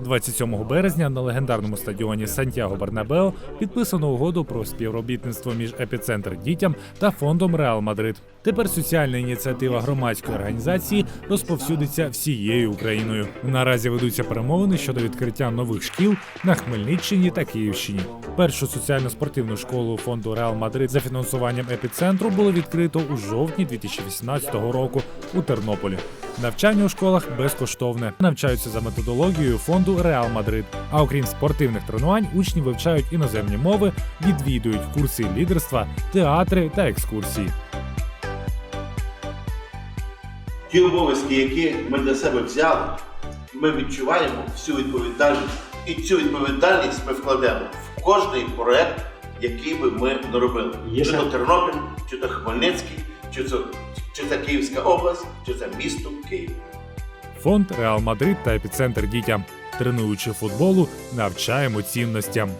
27 березня на легендарному стадіоні Сантьяго Бернабео підписано угоду про співробітництво між епіцентр дітям та фондом Реал Мадрид. Тепер соціальна ініціатива громадської організації розповсюдиться всією Україною. Наразі ведуться перемовини щодо відкриття нових шкіл на Хмельниччині та Київщині. Першу соціально-спортивну школу фонду Реал Мадрид за фінансуванням епіцентру було відкрито у жовтні 2018 року у Тернополі. Навчання у школах безкоштовне. Навчаються за методологією фонду Реал Мадрид. А окрім спортивних тренувань, учні вивчають іноземні мови, відвідують курси лідерства, театри та екскурсії. Ті обов'язки, які ми для себе взяли, ми відчуваємо всю відповідальність. І цю відповідальність ми вкладемо кожний проект, який би ми не робили. Є чи ще- то Тернопіль, чи то Хмельницький, чи це, чи це Київська область, чи це місто Київ. Фонд Реал Мадрид та епіцентр дітям. Тренуючи футболу, навчаємо цінностям.